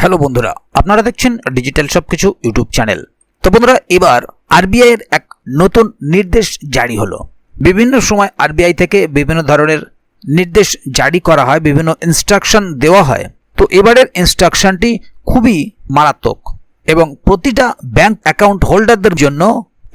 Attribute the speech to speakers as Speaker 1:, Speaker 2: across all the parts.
Speaker 1: Hello বন্ধুরা, আপনারা দেখছেন ডিজিটাল সবকিছু ইউটিউব চ্যানেল। তো বন্ধুরা, এবার আরবিআই এর এক নতুন নির্দেশ জারি হলো। বিভিন্ন সময় আরবিআই থেকে বিভিন্ন ধরনের নির্দেশ জারি করা হয়, বিভিন্ন ইনস্ট্রাকশন দেওয়া হয়। তো এবারের ইনস্ট্রাকশনটি খুবই মারাত্মক এবং প্রতিটা ব্যাংক অ্যাকাউন্ট হোল্ডারদের জন্য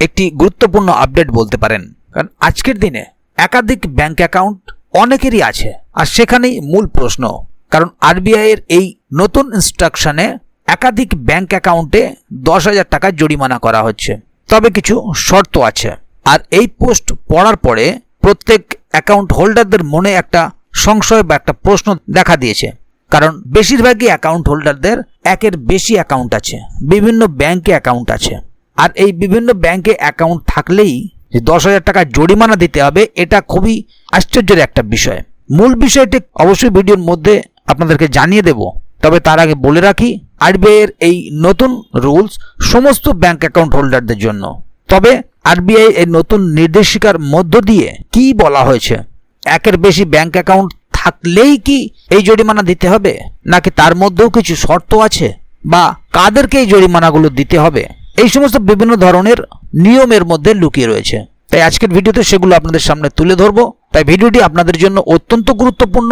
Speaker 1: একটি গুরুত্বপূর্ণ আপডেট বলতে পারেন। কারণ আজকের দিনে একাধিক ব্যাংক অ্যাকাউন্ট অনেকেরই আছে, আর সেখানেই মূল প্রশ্ন কারণ আরবিআই এর এই নতুন ইনস্ট্রাকশনে একাধিক ব্যাংক অ্যাকাউন্টে দশ হাজার টাকা জরিমানা করা হচ্ছে। তবে কিছু শর্ত আছে। আর এই পোস্ট পড়ার পরে প্রত্যেক অ্যাকাউন্ট হোল্ডারদের মনে একটা সংশয় বা একটা প্রশ্ন দেখা দিয়েছে। কারণ বেশিরভাগই অ্যাকাউন্ট হোল্ডারদের একের বেশি অ্যাকাউন্ট আছে। বিভিন্ন ব্যাংকে অ্যাকাউন্ট আছে। আর এই বিভিন্ন ব্যাংকে অ্যাকাউন্ট থাকলেই যে দশ হাজার টাকা জরিমানা দিতে হবে, এটা খুবই আশ্চর্যের একটা বিষয়। মূল বিষয়টি অবশ্যই ভিডিওর মধ্যে আপনাদেরকে জানিয়ে দেব। তবে তার আগে বলে রাখি আরবিআই এর এই নতুন রুলস সমস্ত ব্যাংক অ্যাকাউন্ট হোল্ডারদের জন্য। তবে আরবিআই এই নতুন নির্দেশিকার মধ্য দিয়ে কি বলা হয়েছে? একের বেশি ব্যাংক অ্যাকাউন্ট থাকলেই কি এই জরিমানা দিতে হবে? নাকি তার মধ্যেও কিছু শর্ত আছে? বা কাদেরকে এই জরিমানাগুলো দিতে হবে? এই সমস্ত বিভিন্ন ধরনের নিয়মের মধ্যে লুকিয়ে রয়েছে। তাই আজকের ভিডিওতে সেগুলো আপনাদের সামনে তুলে ধরবো। তাই ভিডিওটি আপনাদের জন্য অত্যন্ত গুরুত্বপূর্ণ।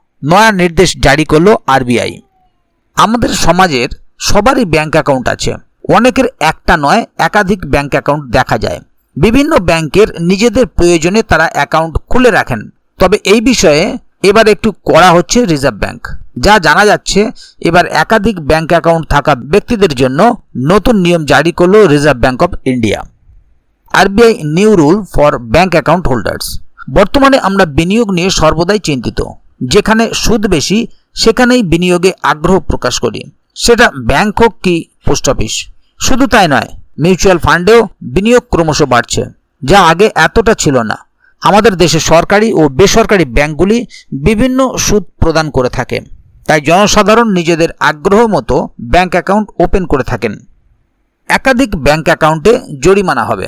Speaker 1: নয়া নির্দেশ জারি করল আরবিআই। আমাদের সমাজের সবারই ব্যাংক অ্যাকাউন্ট আছে। অনেকের একটা নয়, একাধিক ব্যাংক অ্যাকাউন্ট দেখা যায়। বিভিন্ন ব্যাংকের নিজেদের প্রয়োজনে তারা অ্যাকাউন্ট খুলে রাখেন। তবে এই বিষয়ে এবার একটু করা হচ্ছে রিজার্ভ ব্যাংক যা জানা যাচ্ছে, এবার একাধিক ব্যাংক অ্যাকাউন্ট থাকা ব্যক্তিদের জন্য নতুন নিয়ম জারি করল reserve bank of India RBI new rule for bank account holders বর্তমানে আমরা বিনিয়োগ নিয়ে সর্বদাই চিন্তিত। যেখানে সুদ বেশি, সেখানেই বিনিয়োগে আগ্রহ প্রকাশ করি। সেটা ব্যাংক হোক কি পোস্ট অফিস। শুধু তাই নয়, মিউচুয়াল ফান্ডেও বিনিয়োগ ক্রমশ বাড়ছে, যা আগে এতটা ছিল না। আমাদের দেশে সরকারি ও বেসরকারি ব্যাংকগুলি বিভিন্ন সুদ প্রদান করে থাকে। তাই জনসাধারণ নিজেদের আগ্রহ মতো ব্যাংক অ্যাকাউন্ট ওপেন করে থাকেন। একাধিক ব্যাংক অ্যাকাউন্টে জরিমানা হবে।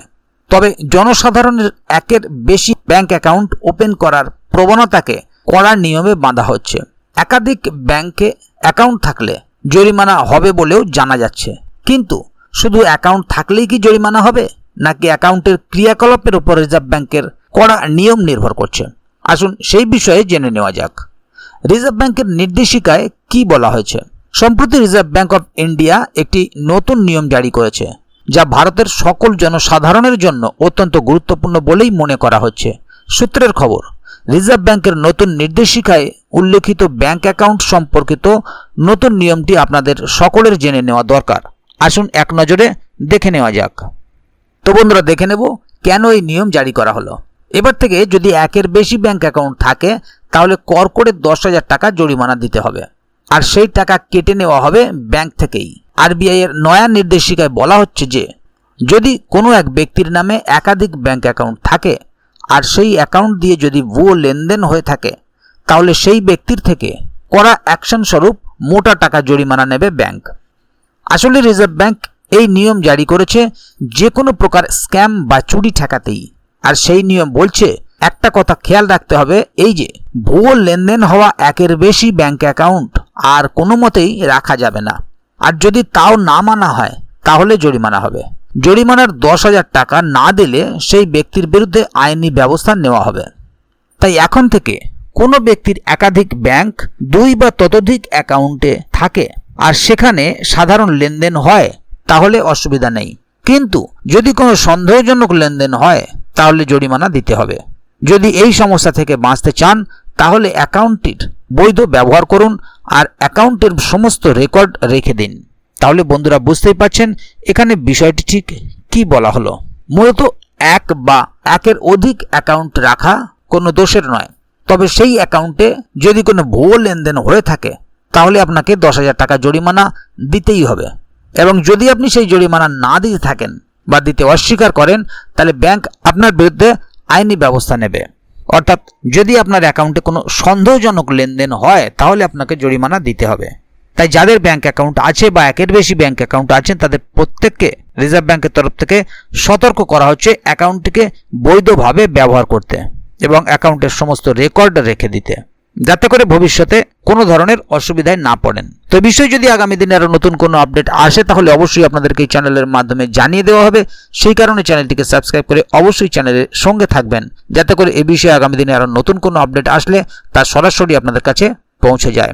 Speaker 1: তবে জনসাধারণের একের বেশি ব্যাংক অ্যাকাউন্ট ওপেন করার প্রবণতাকে কড়া নিয়মে বাঁধা হচ্ছে। একাধিক ব্যাংকে অ্যাকাউন্ট থাকলে জরিমানা হবে বলেও জানা যাচ্ছে। কিন্তু শুধু অ্যাকাউন্ট থাকলেই কি জরিমানা হবে? নাকি অ্যাকাউন্টের ক্রিয়াকলাপের উপর রিজার্ভ ব্যাংকের কড়া নিয়ম নির্ভর করছে? আসুন সেই বিষয়ে জেনে নেওয়া যাক। রিজার্ভ ব্যাংকের নির্দেশিকায় কি বলা হয়েছে? সম্প্রতি রিজার্ভ ব্যাংক অফ ইন্ডিয়া একটি নতুন নিয়ম জারি করেছে, যা ভারতের সকল জনসাধারণের জন্য অত্যন্ত গুরুত্বপূর্ণ বলেই মনে করা হচ্ছে। সূত্রের খবর রিজার্ভ ব্যাংকের নতুন নির্দেশিকায় উল্লেখিত ব্যাংক অ্যাকাউন্ট সম্পর্কিত নতুন নিয়মটি আপনাদের সকলের জেনে নেওয়া দরকার। আসুন এক নজরে দেখে নেওয়া যাক। তো বন্ধুরা, দেখে নেব কেন এই নিয়ম জারি করা হলো। এবার থেকে যদি একের বেশি ব্যাংক অ্যাকাউন্ট থাকে, তাহলে কর করে দশ হাজার টাকা জরিমানা দিতে হবে। আর সেই টাকা কেটে নেওয়া হবে ব্যাংক থেকেই। আরবিআই এর নয়া নির্দেশিকায় বলা হচ্ছে যে, যদি কোনো এক ব্যক্তির নামে একাধিক ব্যাংক অ্যাকাউন্ট থাকে আর সেই অ্যাকাউন্ট দিয়ে যদি ভুয়ো লেনদেন হয়ে থাকে, তাহলে সেই ব্যক্তির থেকে করা অ্যাকশন স্বরূপ মোটা টাকা জরিমানা নেবে ব্যাংক আসলে রিজার্ভ ব্যাংক এই নিয়ম জারি করেছে যে কোনো প্রকার স্ক্যাম বা চুরি ঠেকাতেই। আর সেই নিয়ম বলছে, একটা কথা খেয়াল রাখতে হবে, এই যে ভুয়ো লেনদেন হওয়া একের বেশি ব্যাংক অ্যাকাউন্ট আর কোনো মতেই রাখা যাবে না। আর যদি তাও না মানা হয়, তাহলে জরিমানা হবে। জরিমানার দশ হাজার টাকা না দিলে সেই ব্যক্তির বিরুদ্ধে আইনি ব্যবস্থা নেওয়া হবে। তাই এখন থেকে কোনো ব্যক্তির একাধিক ব্যাংক দুই বা ততোধিক অ্যাকাউন্টে থাকে আর সেখানে সাধারণ লেনদেন হয়, তাহলে অসুবিধা নেই। কিন্তু যদি কোনো সন্দেহজনক লেনদেন হয়, তাহলে জরিমানা দিতে হবে। যদি এই সমস্যা থেকে বাঁচতে চান, তাহলে অ্যাকাউন্টটির বৈধ ব্যবহার করুন আর অ্যাকাউন্টের সমস্ত রেকর্ড রেখে দিন। তাহলে বন্ধুরা বুঝতেই পারছেন এখানে বিষয়টি ঠিক কি বলা হলো। মূলত এক বা একের অধিক অ্যাকাউন্ট রাখা কোনো দোষের নয়। তবে সেই অ্যাকাউন্টে যদি কোনো ভুয়ো লেনদেন হয়ে থাকে, তাহলে আপনাকে দশ হাজার টাকা জরিমানা দিতেই হবে। এবং যদি আপনি সেই জরিমানা না দিতে থাকেন বা দিতে অস্বীকার করেন, তাহলে ব্যাংক আপনার বিরুদ্ধে আইনি ব্যবস্থা নেবে। অর্থাৎ যদি আপনার অ্যাকাউন্টে কোনো সন্দেহজনক লেনদেন হয়, তাহলে আপনাকে জরিমানা দিতে হবে। তাই যাদের ব্যাংক অ্যাকাউন্ট আছে বা একের বেশি ব্যাংক অ্যাকাউন্ট আছেন তাদের প্রত্যেককে রিজার্ভ ব্যাংকের তরফ থেকে সতর্ক করা হচ্ছে অ্যাকাউন্টটিকে বৈধভাবে ব্যবহার করতে এবং অ্যাকাউন্টের সমস্ত রেকর্ড রেখে দিতে, যাতে করে ভবিষ্যতে কোনো ধরনের অসুবিধায় না পড়েন। তো বিষয়ে যদি আগামী দিনে আরও নতুন কোনো আপডেট আসে, তাহলে অবশ্যই আপনাদেরকে এই চ্যানেলের মাধ্যমে জানিয়ে দেওয়া হবে। সেই কারণে চ্যানেলটিকে সাবস্ক্রাইব করে অবশ্যই চ্যানেলের সঙ্গে থাকবেন, যাতে করে এ বিষয়ে আগামী দিনে আরও নতুন কোনো আপডেট আসলে তা সরাসরি আপনাদের কাছে পৌঁছে যায়।